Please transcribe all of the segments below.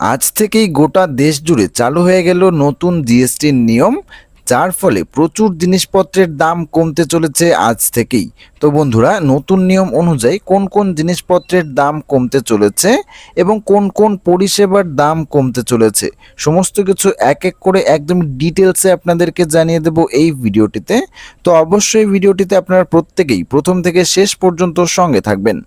আজ থেকেই গোটা দেশ জুড়ে চালু হয়ে গেল নতুন জিএসটির নিয়ম, যার ফলে প্রচুর জিনিসপত্রের দাম কমতে চলেছে আজ থেকেই। তো বন্ধুরা, নতুন নিয়ম অনুযায়ী কোন কোন জিনিসপত্রের দাম কমতে চলেছে এবং কোন কোন পরিষেবার দাম কমতে চলেছে, সমস্ত কিছু এক এক করে একদম ডিটেলসে আপনাদেরকে জানিয়ে দেব এই ভিডিওটিতে। তো অবশ্যই ভিডিওটিতে আপনারা প্রত্যেকেই প্রথম থেকে শেষ পর্যন্ত সঙ্গে থাকবেন।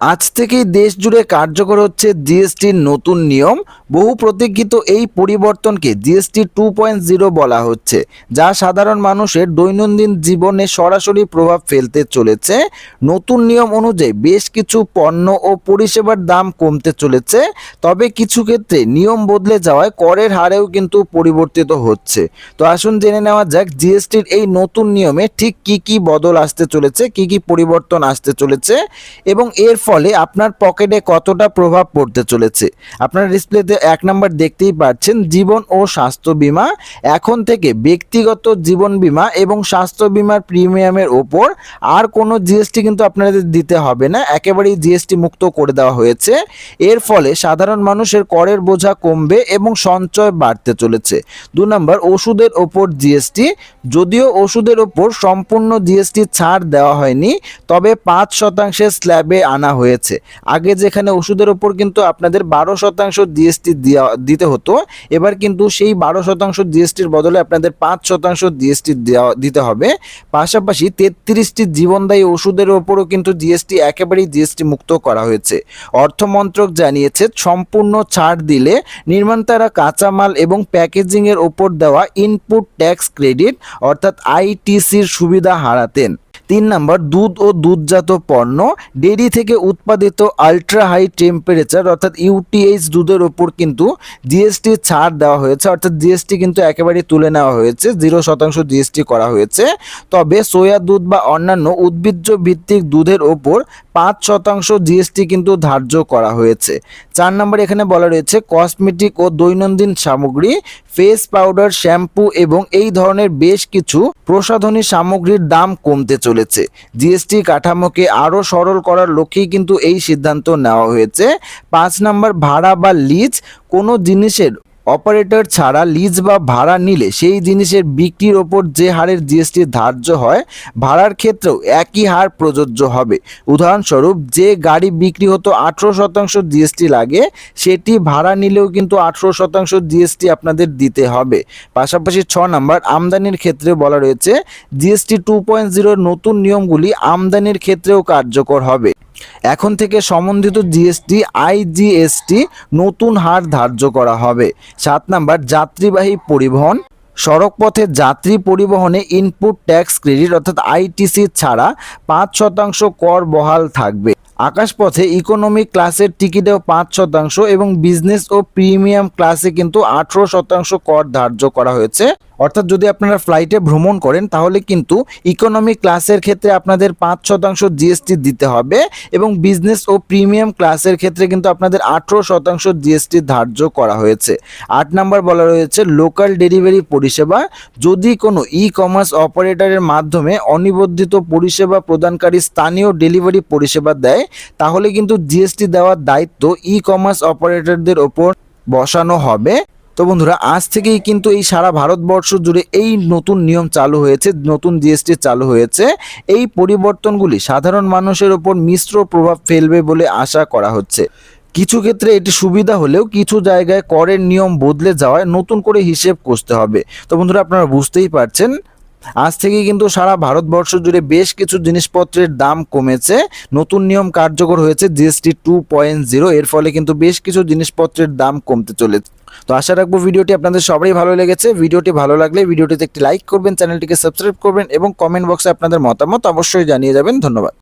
আজ থেকেই দেশ জুড়ে কার্যকর হচ্ছে জিএসটির নতুন নিয়ম। বহু প্রতীক্ষিত এই পরিবর্তনকে জিএসটি টু পয়েন্ট জিরো বলা হচ্ছে, যা সাধারণ মানুষের দৈনন্দিন জীবনে সরাসরি প্রভাব ফেলতে চলেছে। নতুন নিয়ম অনুযায়ী বেশ কিছু পণ্য ও পরিষেবার দাম কমতে চলেছে, তবে কিছু ক্ষেত্রে নিয়ম বদলে যাওয়ায় করের হারেও কিন্তু পরিবর্তিত হচ্ছে। তো আসুন জেনে নেওয়া যাক জিএসটির এই নতুন নিয়মে ঠিক কি কি বদল আসতে চলেছে, কি কি পরিবর্তন আসতে চলেছে, এবং এর ফলে আপনার পকেটে কতটা প্রভাব পড়তে চলেছে। আপনার ডিসপ্লেতে এক নাম্বার দেখতেই পাচ্ছেন জীবন ও স্বাস্থ্য বীমা। এখন থেকে ব্যক্তিগত জীবন বিমা এবং স্বাস্থ্য বীমার প্রিমিয়ামের ওপর আর কোনো জিএসটি কিন্তু আপনাদের দিতে হবে না। একেবারেই জিএসটি মুক্ত করে দেওয়া হয়েছে। এর ফলে সাধারণ মানুষের করের বোঝা কমবে এবং সঞ্চয় বাড়তে চলেছে। দু নম্বর, ওষুধের ওপর জিএসটি। যদিও ওষুধের ওপর সম্পূর্ণ জিএসটি ছাড় দেওয়া হয়নি, তবে পাঁচ শতাংশের স্ল্যাবে আনা হয়েছে। আগে যেখানে ওষুধের ওপর কিন্তু আপনাদের বারো শতাংশ জিএসটি দিতে হতো, এবার কিন্তু সেই বারো শতাংশ জিএসটির বদলে আপনাদের পাঁচ শতাংশ জিএসটি দিতে হবে। পাশাপাশি তেত্রিশটি জীবনদায়ী ওষুধের ওপরও কিন্তু জিএসটি একেবারেই জিএসটি মুক্ত করা হয়েছে। অর্থমন্ত্রক জানিয়েছে, সম্পূর্ণ ছাড় দিলে নির্মাতারা কাঁচামাল এবং প্যাকেজিংয়ের ওপর দেওয়া ইনপুট ট্যাক্স ক্রেডিট অর্থাৎ আইটিসির সুবিধা হারাতেন। তিন নম্বর, দুধ ও দুধজাত পণ্য ডেরি থেকে উৎপাদিত আলট্রা হাই টেম্পারেচার অর্থাৎ ইউটিএইচ দুধের ওপর কিন্তু জিএসটি ছাড় দেওয়া হয়েছে। অর্থাৎ জিএসটি কিন্তু একেবারে তুলে নেওয়া হয়েছে। জিরো শতাংশ জিএসটি করা হয়েছে। তবে সোয়া দুধ বা অন্যান্য উদ্ভিজ্জ ভিত্তিক দুধের ওপর পাঁচ শতাংশ জিএসটি কিন্তু ধার্য করা হয়েছে। চার নম্বর এখানে বলা রয়েছে কসমেটিক ও দৈনন্দিন সামগ্রী ফেস পাউডার শ্যাম্পু এবং এই ধরনের বেশ কিছু প্রসাধনী সামগ্রীর দাম কমতে চলেছে। জিএসটি কাঠামোকে আরও সরল করার লক্ষ্যেই কিন্তু এই সিদ্ধান্ত নেওয়া হয়েছে। পাঁচ নম্বর ভাড়া বা লিজ কোনো জিনিসের অপারেটর ছাড়া লিজ বা ভাড়া নিলে সেই জিনিসের বিক্রির ওপর যে হারের জিএসটি ধার্য হয়, ভাড়ার ক্ষেত্রেও একই হার প্রযোজ্য হবে। উদাহরণস্বরূপ, যে গাড়ি বিক্রি হতো আঠেরো শতাংশ জিএসটি লাগে, সেটি ভাড়া নিলেও কিন্তু আঠেরো শতাংশ জিএসটি আপনাদের দিতে হবে। পাশাপাশি ছ নম্বর, আমদানির ক্ষেত্রে বলা রয়েছে, জিএসটি টু পয়েন্ট জিরোর নতুন নিয়মগুলি আমদানির ক্ষেত্রেও কার্যকর হবে। এখন থেকে সম্বন্ধিত জিএসটি আইজিএসটি নতুন হার ধার্য করা হবে। সাত নাম্বার, যাত্রীবাহী পরিবহন। সড়কপথে যাত্রী পরিবহনে ইনপুট ট্যাক্স ক্রেডিট অর্থাৎ আইটিসি ছাড়া পাঁচ শতাংশ কর বহাল থাকবে। আকাশপথে ইকোনমি ক্লাসের টিকিটেও পাঁচ শতাংশ এবং বিজনেস ও প্রিমিয়াম ক্লাসে কিন্তু আঠেরো শতাংশ কর ধার্য করা হয়েছে। অর্থাৎ যদি আপনারা ফ্লাইটে ভ্রমণ করেন, তাহলে কিন্তু ইকোনমি ক্লাসের ক্ষেত্রে আপনাদের পাঁচ শতাংশ জিএসটি দিতে হবে এবং বিজনেস ও প্রিমিয়াম ক্লাসের ক্ষেত্রে কিন্তু আপনাদের আঠেরো শতাংশ জিএসটি ধার্য করা হয়েছে। আট নাম্বার বলা রয়েছে লোকাল ডেলিভারি পরিষেবা। যদি কোনো ই কমার্স অপারেটরের মাধ্যমে অনিবন্ধিত পরিষেবা প্রদানকারী স্থানীয় ডেলিভারি পরিষেবা দেয়, তাহলে কিন্তু জিএসটি দেওয়ার দায়িত্ব ই কমার্স অপারেটরদের ওপর বসানো হবে। তো বন্ধুরা, আজ থেকেই কিন্তু এই সারা ভারতবর্ষ জুড়ে এই নতুন নিয়ম চালু হয়েছে, নতুন জিএসটি চালু হয়েছে। এই পরিবর্তনগুলি সাধারণ মানুষের ওপর মিশ্র প্রভাব ফেলবে বলে আশা করা হচ্ছে। কিছু ক্ষেত্রে এটি সুবিধা হলেও কিছু জায়গায় করের নিয়ম বদলে যাওয়ায় নতুন করে হিসেব কষতে হবে। তো বন্ধুরা, আপনারা বুঝতেই পারছেন আজ থেকে কিন্তু সারা ভারতবর্ষ জুড়ে বেশ কিছু জিনিসপত্রের দাম কমেছে। নতুন নিয়ম কার্যকর হয়েছে জিএসটি টু পয়েন্ট জিরো এর ফলে কিন্তু বেশ কিছু জিনিসপত্রের দাম কমতে চলেছে। তো আশা রাখব ভিডিওটি আপনাদের সবাই ভালো লেগেছে। ভিডিওটি ভালো লাগলে ভিডিওটিতে একটি লাইক করবেন, চ্যানেলটিকে সাবস্ক্রাইব করবেন এবং কমেন্ট বক্সে আপনাদের মতামত অবশ্যই জানিয়ে যাবেন। ধন্যবাদ।